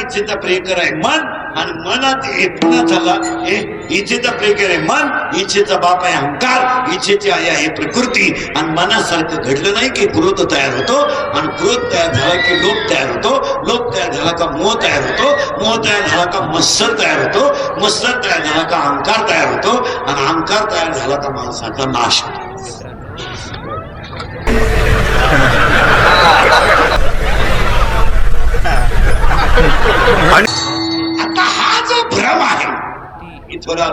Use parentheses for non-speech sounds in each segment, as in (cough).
इच्छेचा प्रियकर आहे मन आणि मनात हे पुन्हा झाला हे इच्छेचा प्रियकर आहे मन इच्छेचा बाप आहे अहंकार इच्छेची आई आहे प्रकृती. आणि मनासारखं घडलं नाही की क्रोध तयार होतो आणि क्रोध तयार झाला की लोभ तयार होतो. लोभ तयार झाला का मोह तयार होतो. मोह तयार झाला का मत्सर तयार होतो. मत्सर तयार झाला का अहंकार तयार होतो. आणि अहंकार तयार झाला का माणसाचा नाश होतो. आता हा जो भ्रम आहे थोडा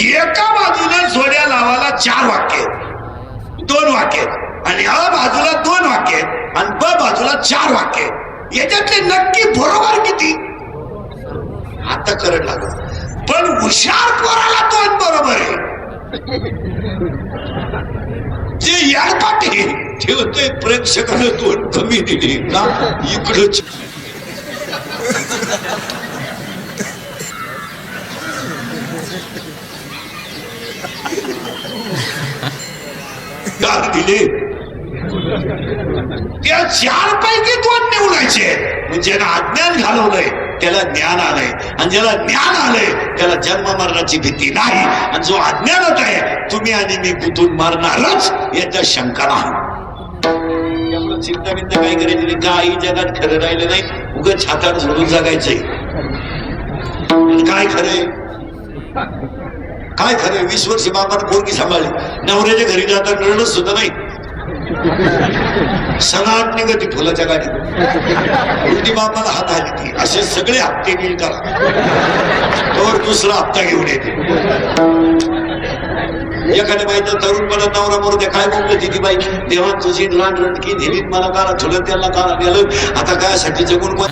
एका बाजूला जोड्या लावाला चार वाक्य दोन वाक्य आणि अ बाजूला दोन वाक्य आहेत. आणि ब बाजूला चार वाक्य याच्यातले नक्की बरोबर किती? आता करत लागत पण हुशार पोराला दोन बरोबर आहे जे याडपाटे ठेवतोय प्रेक्षकानं तोंड कमी दिली का इकडच. दिले. त्या चार पैकी दोन निवडायचे. म्हणजे ज्याला अज्ञान घालवलंय त्याला ज्ञान आलंय. आणि ज्याला ज्ञान आलंय त्याला जन्म मरणाची भीती नाही. आणि जो अज्ञानात आहे तुम्ही आणि मी कुठून मारणारच याच्या शंका नाही. चिंता बिंता काय करायची नाही. काही जगात खरं राहिलं नाही? उगच हातात सोडून जगायचंय काय खरंय काय खरंय वीस वर्ष बापात पोरगी सांभाळली. नवऱ्याच्या घरी जाता रडत सुद्धा नाही. सणाट निघती फुलाच्या गाडीत. उलटी बापाला हात आली ती असे सगळे हप्ते घेईल करा. तोवर दुसरा हप्ता घेऊन येते. एखाद्या बाईचा तरुणपणा नवरा मोर काय बोललं तिथे बाई देवा तुझी लहान रटकी नेहमीत मला काला झुलत त्याला काला नेलं आता काय साठी जगून पण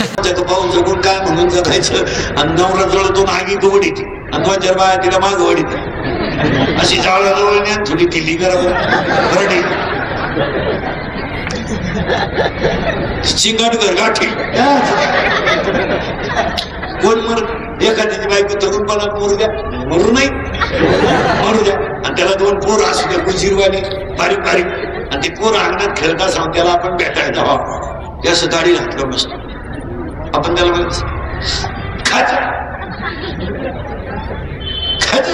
पाहून जगून काय म्हणून जगायचं? आणि नवरा जवळ आगी गवडीत. आणि बाया तिला माग वडीत अशी जाळा जवळ नाही थोडी किल्ली करा बरडी चिंगाट कोण मर? एखाद्याची बायको तरुणपणात मरू द्या. मरू नाही. मरू द्या. आणि त्याला दोन पोर असू द्या गुजीरवाणी. बारीक बारीक. आणि ते पोर अंगणात खेळता सांग त्याला आपण भेटायला जावा. त्या दाढी घातलं मस्त. आपण त्याला म्हणत खाच खाच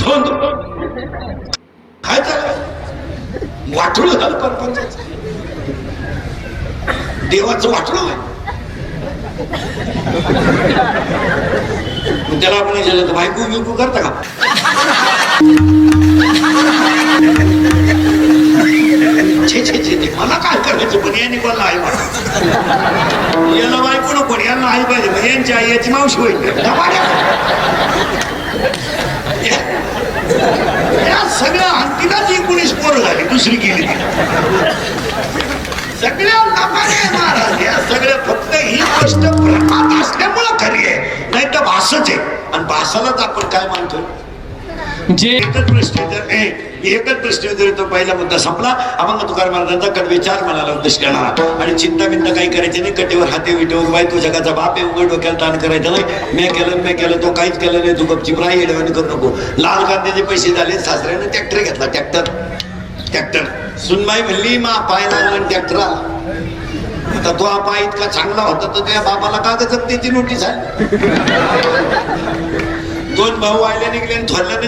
धोन. खायचं वाटूळ झालं परपंच देवाचं वाटूळ आहे. त्याला आपण विचारलं तर बायको बिकू करता का? छे छे छे मला काय करायचं? पण याने कोणाला आई म्हणा याला बायको नको यांना आई पाहिजे. मग यांची आई याची मावशी होईल. या- सगळ्या अंतिकाच एकोणीस पोरं झाली दुसरी गेली सगळ्या नफाने महाराज या सगळ्या फक्त ही गोष्ट भ्रमात असल्यामुळं खरी आहे. नाही तर भासच आहे. आणि भासालाच आपण काय मानतो जे एकच प्रश्न एकच प्रश्न तो पहिला मुद्दा संपला अभंग तुकार महाराजांचा कडवे चार म्हणाला उद्देश करणार. आणि चिंता बिंता काही करायची नाही कटेवर हाते विटेवर बाय तू हो जगाचा बाप आहे उघड डोक्याला ताण करायचं नाही. मी केलं मी केलं तो काहीच केलं नाही तू गपची प्राय येडवणी करू नको. लाल कांद्याचे पैसे झाले सासऱ्याने ट्रॅक्टर घेतला ट्रॅक्टर ट्रॅक्टर सुनबाई म्हणली मा पाय लागला ट्रॅक्टर आता तो आपा इतका चांगला होता तर त्या बाबाला कागद त्याची नोटीस आहे? दोन भाऊ आले निघले आणि थोरल्याने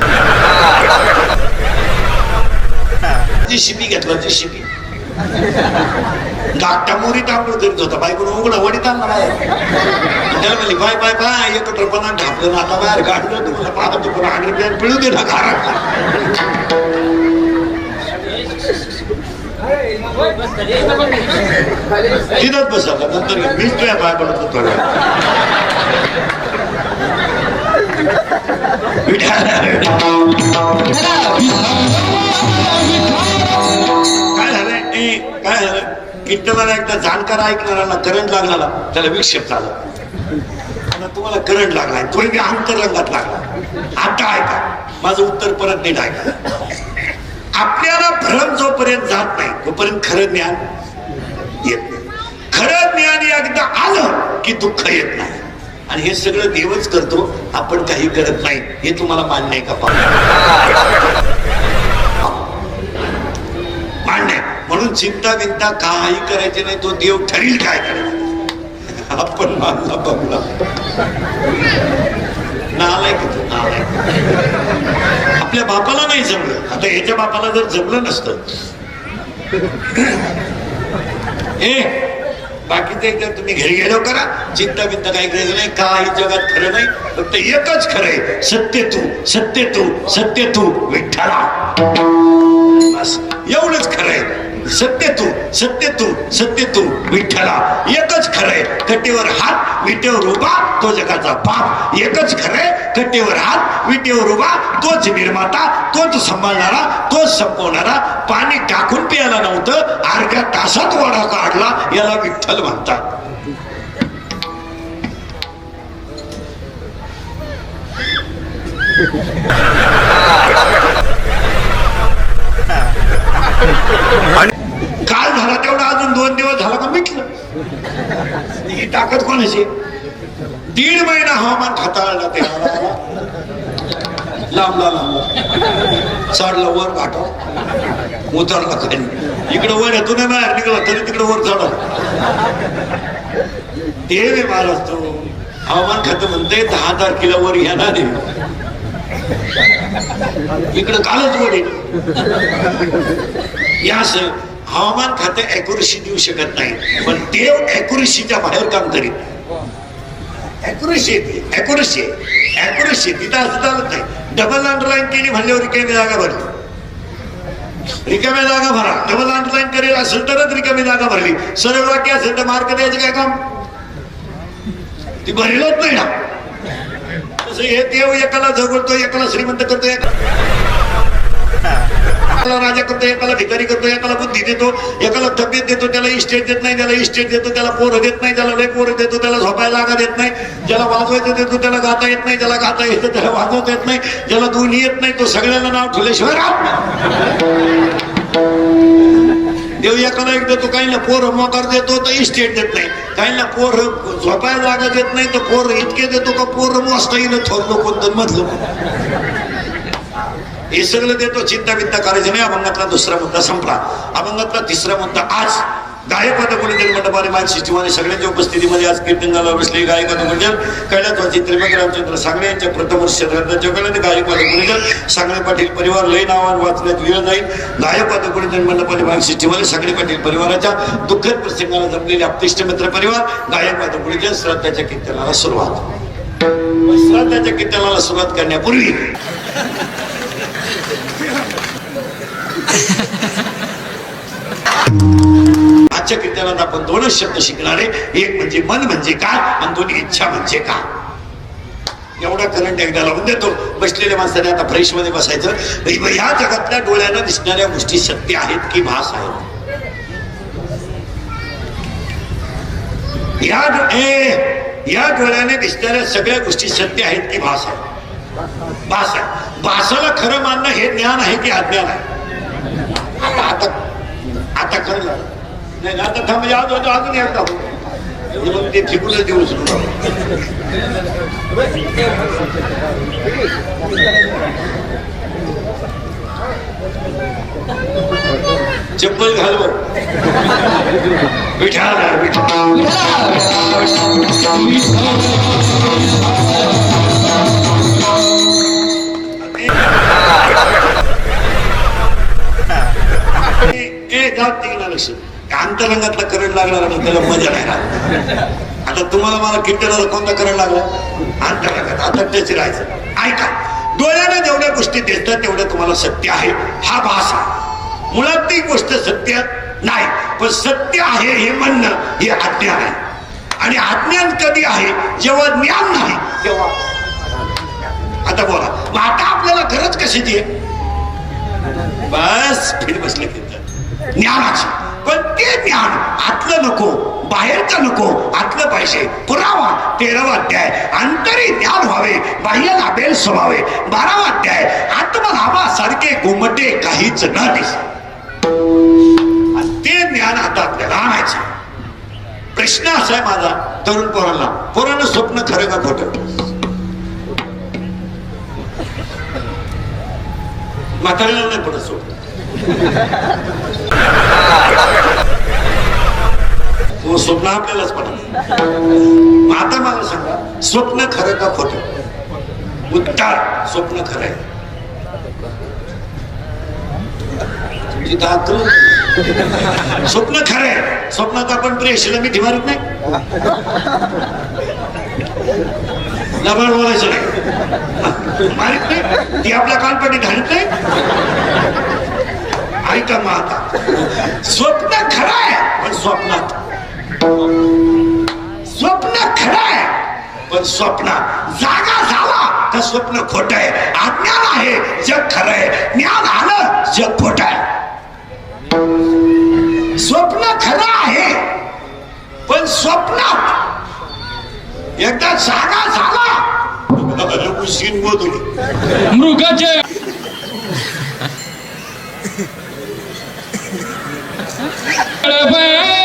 जी शिपी घेतला जी शिपी धाकटा मोरी टाकून करीत होता. बायकोन उघडा वडीत आणला बाहेर. त्याला म्हणली बाय बाय बाय. एकत्रपणा ढापलं ना आता बाहेर काढलं तुम्हाला पाहतो पण आग्रे पिळू दे ना घरात. तिथंच बसवलं. नंतर मीच तुझ्या बाय पडत होतो काय झालंय? ए, काय झालं कीर्तनाला एकदा जाणकार ऐकणाऱ्याला करंट लागला. त्याला विक्षेप झाला. आता तुम्हाला करंट लागलाय तुम्ही मी अंतरंगात लागला? आता ऐका माझं उत्तर परत नीट ऐका आपल्याला भ्रम जोपर्यंत जात नाही तोपर्यंत खरं ज्ञान येत नाही. खरं ज्ञान एकदा आलं की दुःख येत नाही. आणि हे सगळं देवच करतो आपण काही करत नाही. हे तुम्हाला मान्य आहे का मान्य आहे. म्हणून चिंता बिंता काही करायचे नाही तो देव ठरील काय करायचं? आपण मानला बघला नालाय किती नालाय आपल्या बापाला नाही जमलं. आता याच्या बापाला जर जमलं नसतं. ए बाकीचे तर तुम्ही घरी गेलो करा. चिंता बिंता काही गरज नाही काही जगात खरं नाही फक्त एकच खरंय सत्य तू सत्य तू सत्य तू विठ्ठला. एवढंच एवढंच आहे. सत्य तू सत्य तू सत्य तू विठ्ठला. एकच खरंय कटेवर हात विटेवर उभा तो जगाचा बाप. एकच खरंय कटेवर हात विटेवर उभा तोच निर्माता तोच सांभाळणारा तोच संपवणारा. पाणी टाकून प्यायला नव्हतं अर्ध्या तासात वडा काढला याला विठ्ठल म्हणतात. काल झाला तेवढा अजून दोन दिवस झाला का मिटलं. ही ताकद कोणाची? दीड महिना हवामान हाताळला ते लांबला लांबला चढला वर घाटा उतरला खाली. इकडं वर येतो नाही बाहेर निघाला तरी तिकडं वर चढा. देव महाराज तो. हवामान खातं म्हणते दहा तारखेला वर येणार आहे इकडं कालच वर येईल या हवामान खातं अॅक्युरेसी देऊ शकत नाही. पण देव अॅक्युरेसीच्या बाहेर काम करीत अॅक्युरेसी अॅक्युरेसी अॅक्युरेसी तिथं असं चालत नाही. डबल अंडरलाईन केली म्हणल्यावर रिकामी जागा भरली. रिकाम्या जागा भरा. डबल अंडरलाईन करेल असेल तरच रिकामी जागा भरली. सरळ वाक्य असेल तर मार्क द्यायचं काय काम? ती भरेलच नाही ना. तसं हे देव एकाला जगवतो एकाला श्रीमंत करतो एकाला एकाला राजा करतो एकाला भिकारी करतो एकाला बुद्धी देतो एकाला तब्येत देतो त्याला इस्टेट देत नाही त्याला इस्टेट देतो त्याला पोरं देत नाही त्याला लय पोरं देतो त्याला झोपायला जागा देत नाही ज्याला वाजवायचं देतो त्याला गाता येत नाही ज्याला गाता येतं त्याला वाजवता येत नाही ज्याला दोन्ही येत नाही तो सगळ्यांना नाव ठेवल्याशिवाय देव एकाला एक देतो काहींना पोर मोकार देतो तर इस्टेट देत नाही. काहींना पोर झोपायला जागा देत नाही तर पोर इतके देतो का पोर मस्त येईल थोरलं कोणतं मधलं हे सगळं देतो चिंता बिंता करायचं नाही अभंगातला दुसरा मुद्दा संपला. अभंगातला तिसरा मुद्दा आज गायक गुरुजन मंडपाने माझ्या शिष्टीमध्ये सगळ्यांच्या उपस्थितीमध्ये आज कीर्तन झालं बसले गायक गुरुजन कैलासवासी त्रिमक रामचंद्र सांगणे यांच्या प्रथम वर्ष ग्रंथाच्या वेळाने गायक गुरुजन सांगणे पाटील परिवार लय नावान वाचण्यात वेळ जाईल. गायक गुरुजन मंडपाने माझ्या शिष्टीमध्ये सांगणे पाटील परिवाराच्या दुःखद प्रसंगाला जमलेले आपतिष्ट मित्र परिवार गायक गुरुजन श्रद्धाच्या कीर्तनाला सुरुवात. श्रद्धाच्या कीर्तनाला सुरुवात करण्यापूर्वी आजच्या कीर्तनात आपण दोनच शब्द शिकणार आहे. एक म्हणजे मन म्हणजे काय आणि दोन्ही इच्छा म्हणजे काय एवढा करंट एकदा लावून देतो. बसलेल्या माणसाने आता फ्रेशमध्ये बसायचं. ह्या जगातल्या डोळ्यानं दिसणाऱ्या गोष्टी सत्य आहेत की भास आहेत? या या डोळ्याने दिसणाऱ्या सगळ्या गोष्टी सत्य आहेत की भास आहे भास आहे भासाला खरं मानणं हे ज्ञान आहे की अज्ञान आहे? आता आता आता खरं झालं नाही आता थांब आज होतो अजून एकदा. हो. हे मग ते ठिकूनच दिवस चप्पल घालव. विठाला ए जात तिकडे लक्ष अंतरंगातला करंट लागला ना त्याला मजा नाही राहत. आता तुम्हाला मला कीर्तनाला कोणता करंट लागला? अंतरंगात. आता त्याच राहायचं. ऐका डोळ्यानं जेवढ्या गोष्टी दिसतात तेवढ्या तुम्हाला सत्य आहे. हा भास आहे. मुळात ती गोष्ट सत्य नाही पण सत्य आहे हे म्हणणं हे अज्ञान आहे. आणि अज्ञान कधी आहे? जेव्हा ज्ञान नाही तेव्हा. आता बोला मग आता आपल्याला खरंच कशी ती बस फिट बसले ज्ञानाची. पण ते ज्ञान आतलं नको बाहेरचं नको आतलं पाहिजे. पुरावा तेरावा अध्याय. अंतरी ज्ञान व्हावे बाह्य लाभेल स्वभावे. बारावा अध्याय. आत्मलाभा सारखे गोमटे काहीच न दिस ते ज्ञान आता आपल्याला आणायचं. प्रश्न असा आहे माझा तरुण पोरांना. पोरांना स्वप्न खरं का खोट? म्हाताऱ्याला नाही पडत स्वप्न. हो स्वप्न आपल्यालाच पडत आता मला सांगा स्वप्न खरं का खोट? उत्तर स्वप्न खरं आहे. तुमची दातू स्वप्न खरं आहे. स्वप्नात आपण प्रेक्षला मी मारत नाही. लबाड बोलायचं नाही. मारित नाही. ती आपल्या कानपटी घालत नाही. ऐका मग आता. स्वप्न खरं आहे पण स्वप्नात. स्वप्न खरं आहे पण स्वप्न जागा झाला तर स्वप्न खोट आहे. अज्ञान आहे जग खरं आहे. ज्ञान आलं जग खोट आहे. स्वप्न खरं आहे पण स्वप्नात. एकदा जागा झाला. (laughs) उशीन Caravan.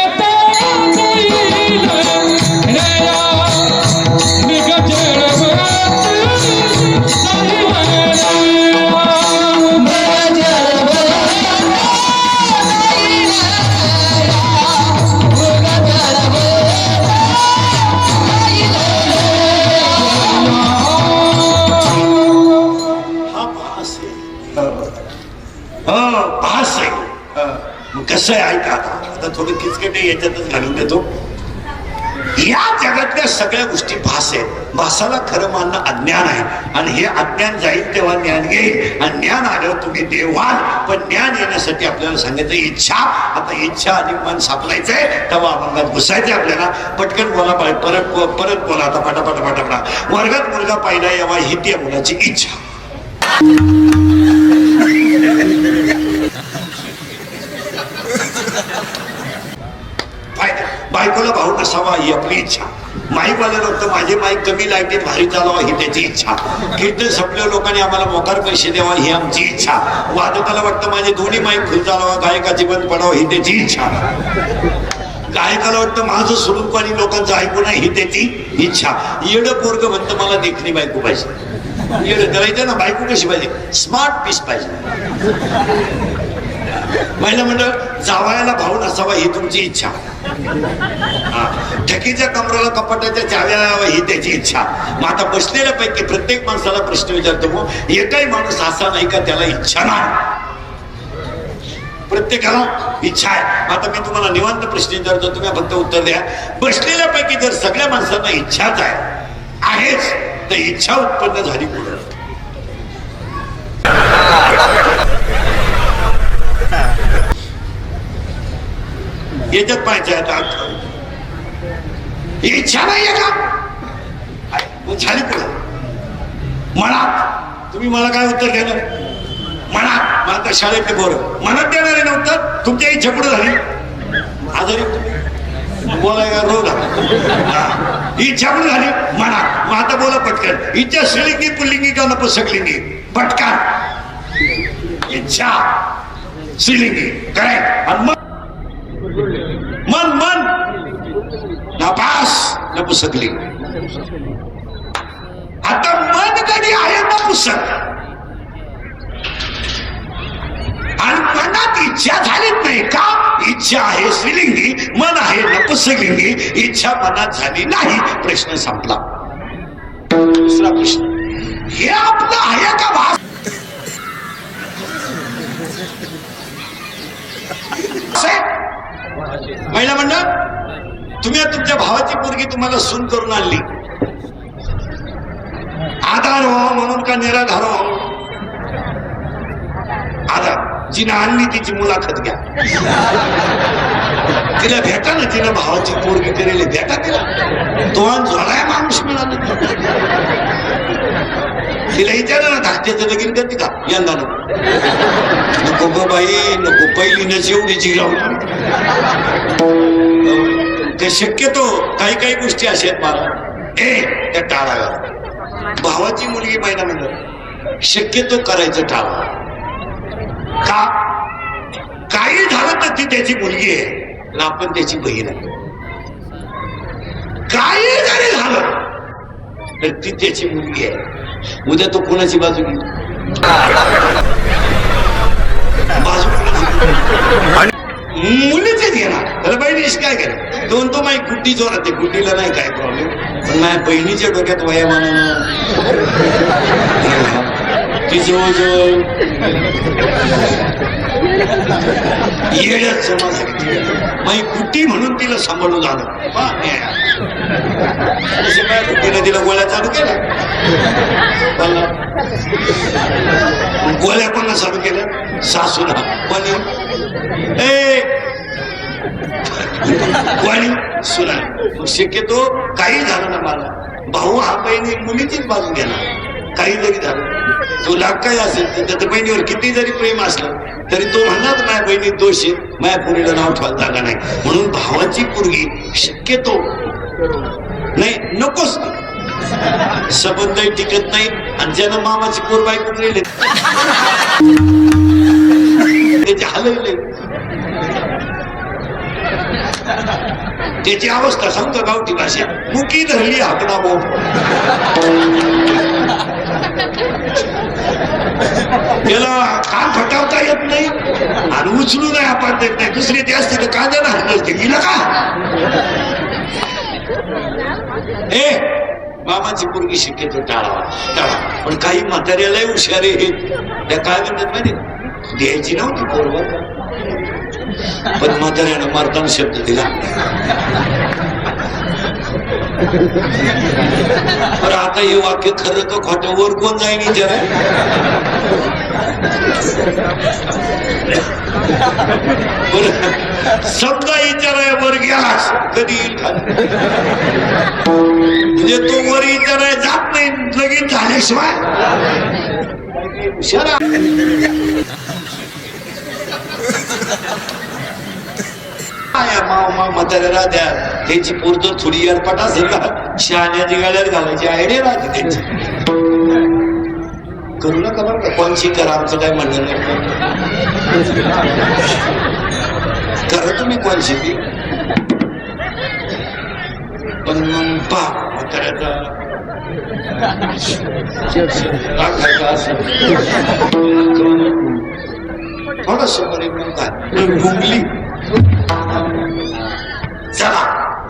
याच्यातच घालून देतो. या जगातल्या सगळ्या गोष्टी भास आहेत. भासाला खरं मानणं अज्ञान आहे. आणि हे अज्ञान जाईल तेव्हा ज्ञान येईल. आणि ज्ञान आल्यावर तुम्ही देव पण ज्ञान येण्यासाठी आपल्याला सांगितलं इच्छा. आता इच्छा आणि मन सापलायचंय. तेव्हा अभंगात घुसायचंय आपल्याला. पटकन बोला पाहिजे परत परत बोला. आता पटापटा पटापटा वर्गात मुलगा पाहिला यावा ही त्या मुलाची इच्छा. बायकोला भाऊ नसावा ही आपली इच्छा. माईक वाल्याला वाटतं माझे माईक कमी लाईटीत भारी चालावा ही त्याची इच्छा. कीर्तन संपल्या लोकांनी आम्हाला मोकार पैसे द्यावा ही आमची इच्छा. वादकाला वाटतं माझे दोन्ही माईक फुल चालावा गायकाची बंद पडावं ही त्याची इच्छा. गायकाला वाटतं माझं स्वरूप आणि लोकांचं ऐकू नये ही त्याची इच्छा. येड पोरग म्हणतं मला देखणी बायको पाहिजे. येड करायचं ना बायको कशी पाहिजे? स्मार्ट पीस पाहिजे. महिला मंडळ जावायला भाऊ नसावा ही तुमची इच्छा. हा. ठकीच्या कमराला कपाटाच्या चाव्या ही त्याची इच्छा. मग आता बसलेल्या पैकी प्रत्येक माणसाला प्रश्न विचारतो मग एकही माणूस असा नाही का त्याला इच्छा नाही? प्रत्येकाला इच्छा आहे. आता मी तुम्हाला निवांत प्रश्न विचारतो तुम्ही फक्त उत्तर द्या. बसलेल्या पैकी जर सगळ्या माणसांना इच्छाच आहे आहेच तर इच्छा उत्पन्न झाली पुढे याच्यात पाहिजे आता. अर्थ. इच्छा नाहीये का? आहे. मग झाली पुढे. मनात तुम्ही मला काय उत्तर देणार? मनात मला आता शाळेतले बोर मनात देणारे नव्हतं तुमच्या इच्छा पुढे झाली. आजारी तुम्ही. बोलायला रोग इच्छा पुढे झाली. मनात मग आता बोला पटकन. इच्छा श्रीलिंगी पुल्लिंगी का नपुसकलिंगी. पटकन. इच्छा श्रीलिंगी करेक्ट. आणि मग मन मन नपास नपुसकली आता मन कधी आहे ना नपुसक आणि मनात इच्छा झालीच नाही का? इच्छा आहे स्त्रीलिंगी मन आहे नपुसकलिंगी इच्छा मनात झाली नाही प्रश्न संपला. दुसरा प्रश्न. हे आपलं आहे का भास? महिला मंडळ? तुम्ही आता तुमच्या भावाची पोरगी तुम्हाला सून करून आणली. आधार व्हा म्हणून का निराधार व्हा आधार. जिनं आणली तिची मुलाखत घ्या. तिला भेटा ना तिला भावाची पोरगी केलेली भेटा तिला. तो झोलाय माणूस मिळाला. तिला विचारा ना धाकट्याचं लगीन करते का? यंदा नको. नको गो बाई नको. पहिलीनच एवढी जिरावली ते शक्यतो काही काही गोष्टी अशा आहेत मला. ए त्या टाळाव्या. भावाची मुलगी महिना म्हणलं शक्यतो करायचं टाळा. का? काही झालं तर ती त्याची मुलगी आहे आणि आपण त्याची बहीण आहे. काही जरी झालं तर ती त्याची मुलगी आहे. उद्या तो कोणाची बाजू घेईल? बाजू मुलीच घेणार. त्याला बहिणीच काय केलं दोन तो माझी गुड्डी जोरात आहे. गुड्डीला नाही काय प्रॉब्लेम पण माझ्या बहिणीच्या डोक्यात वयामानानं ती जवळजवळ येड्यात जमा माझी गुड्डी म्हणून तिला सांभाळून झालं पहा, न्याय. तिला गोळ्या चालू केल्या. गोळ्या पण चालू केल्या? सासूला पण ए वाणी सुना मग शक्यतो काही झालं ना मला. भाऊ हा बहिणी मुलीचीच बाजू गेला. काही जरी झालं. तुला काय असेल तर त्याच्या बहिणीवर किती जरी प्रेम असलं तरी तो म्हणणार माझ्या बहिणीत दोष आहे. माझ्या पुरीला नाव ठेवायला जागा नाही. म्हणून भावाची पुरगी शक्यतो नाही नकोच संबंधही टिकत नाही आणि ज्यानं मामाची पोर बायको केली त्याची हलवले त्याची अवस्था सांगतो गावठी हो भाषा मुकी धरली हाकडा भाऊ. त्याला कान फटावता येत नाही आणि उचलू नाही आपण देत नाही. दुसरी ते असते तर कांद्याला हरलं ते गेलं का? ए मामाची पोरगी शक्यतो टाळावा. टाळा. पण काही म्हाताऱ्यालाही हुशार आहे. त्या काय म्हणतात माहिती द्यायची नव्हती बरोबर पण म्हाताऱ्यानं मारताना शब्द दिला. बरं आता हे वाक्य खरं का खोटं? वर कोण जाईन विचार बरं समजा विचाराय वर गेलास कधी म्हणजे तो वर विचाराय जात नाही लगेच झाल्याशिवाय हुशार माया माव मा म्हाताऱ्याला द्या त्याची पोर थोडी अडपट असेल का शहाण्याची गाड्यात घालायची आयडिया राहते त्याची. करू नका बरं का कोणशी करा आमचं काय म्हणणं नाही. करा तुम्ही कोणशी ती पण मग पा म्हाताऱ्याचा. थोडस परिणाम काय. चला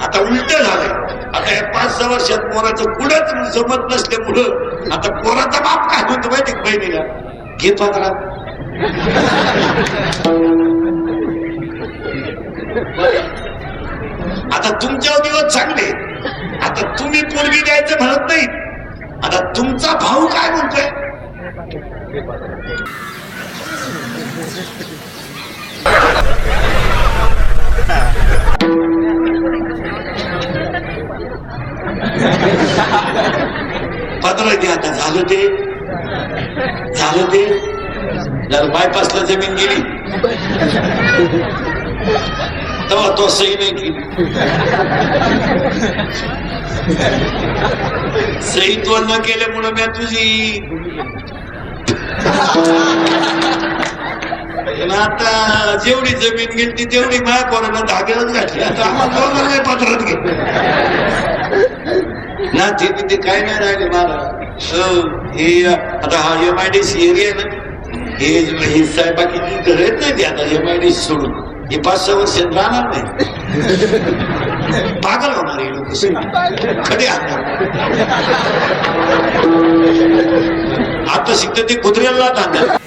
आता उलट झालंय. आता या पाच सहा वर्षात पोराचं कुठंच जमत नसल्यामुळं आता पोराचा बाप काय म्हणतो माहिती बहिणीला? घे पात्रा आता तुमच्या दिवस चांगले. आता तुम्ही पोरगी द्यायचं म्हणत नाही. आता तुमचा भाऊ काय म्हणतोय? पत्र घ्या आता झालं ते. झालं ते. झालं बायपासला जमीन गेली. तेव्हा तो सही नाही केली. सही तो न केल्यामुळं मी तुझी. आता जेवढी जमीन गेली तेवढी माया कोणाला धाग्यालाच घातली. आता आम्हाला दोघांना नाही पत्रात घे. नाही ते काय नाही राहिले मला हे आता हा M I D C area ना हे हे साहेब बाकी घर नाही ते आता एम आय डी सोडून. हे पाच सहा वर्ष राहणार नाही. पागल होणार हे लोक. खडे आणणार आता शिकत ते कुत्र्याला आणणार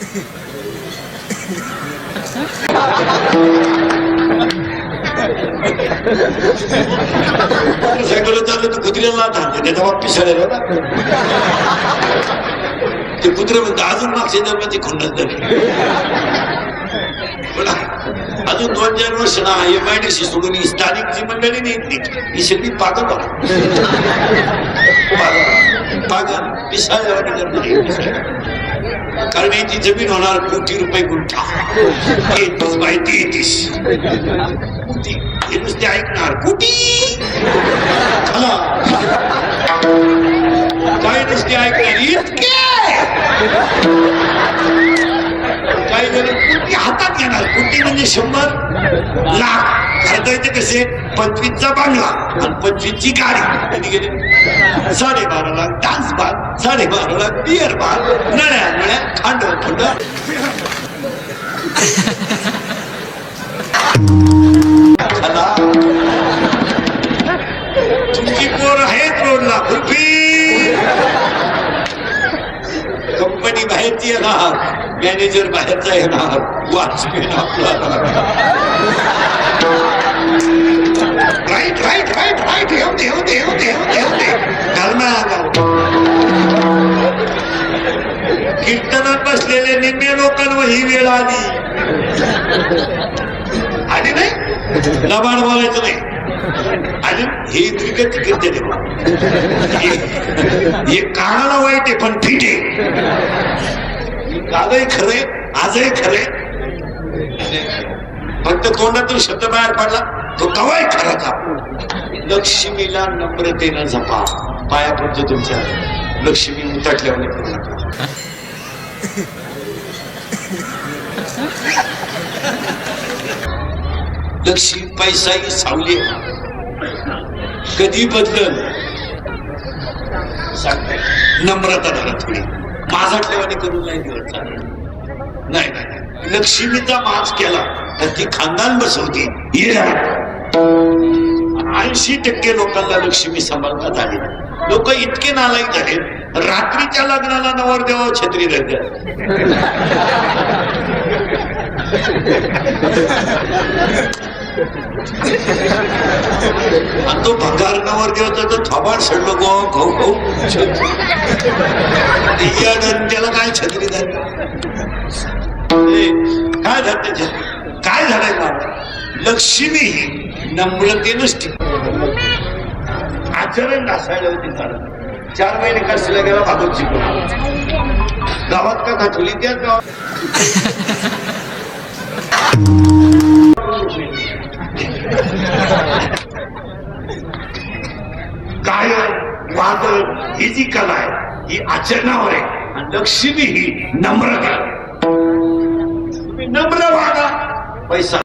सायकल चाललं तर कुत्र्याला त्याचा ना ते कुत्रे म्हणतात अजून मागचे जन्माची खुन्नस झाली अजून दोन चार वर्ष ना एम आय डी सी सोडून स्थानिक जी मंडळी नाही ही सगळी पागल बघा पागल पागल कारण याची जमीन होणार कोटी रुपये गुंठा येतीस माहिती येतीस हे नुसते ऐकणार. कोटी चला. काय नुसते ऐकणार. इतके! काही जण कुटी हातात घेणार कुटी म्हणजे शंभर? लाख. खर्चायचे कसे? पंचवीसचा बांगला आणि पंचवीसची गाडी. कधी गेले? साडेबारा लाख डान्स बार साडेबारा लाख बिअर बार नळ्या नळ्या खांड खंड (laughs) झाला. तुमची पोर आहेत रोडला. खुरपी कंपनी बाहेरची येणार. मॅनेजर बाहेरचा येणार. वॉचमॅन आपला राईट राईट राईट राईट येऊ दे येऊ दे येऊ दे येऊ दे येऊ कीर्तनात बसलेले निम्मे लोकांवर ही वेळ आली. आली नाही? लबाड बोलायचं नाही. आणि हे विकत कीर्तन आहे. हे- कानाला वाईट आहे पण ठीक आहे. कालही खरे आजही खरे फक्त तोंडातून शब्द बाहेर पडला तो कवाय खराचा लक्ष्मीला नम्रतेनं जपा. पाया पडतो तुमच्या. लक्ष्मी उतटल्यावर करू नका (laughs) लक्ष्मी पैसाही सावली. कधी बदल सांगताय नम्रता धरा थोडी. माझाटल्यावाने करून नाही दिवस चालेल. नाही नाही, लक्ष्मीचा माज केला तर ती खानदान बसवते. ऐंशी टक्के लोकांना लक्ष्मी सांभाळतात आली लोक इतके नालायक झाले. रात्रीच्या लग्नाला नवरदेवा छत्री राहतात आणि तो भंगार नवरदेवाचा तर थोबाड सडलो गो खाऊ खाऊ त्याला काय छत्री झाली काय झालं त्याच्या काय झालंय बाबा? लक्ष्मी ही नम्रतेनंच टिकते आचरण असायला होती चालत. चार महिने काशीला गेला भागवत शिकून गावात का खातोली त्याच गावात. गायन वादन ही जी कला आहे ही आचरणावर आहे आणि लक्ष्मी ही नम्र तुम्ही नम्र वागा पैसा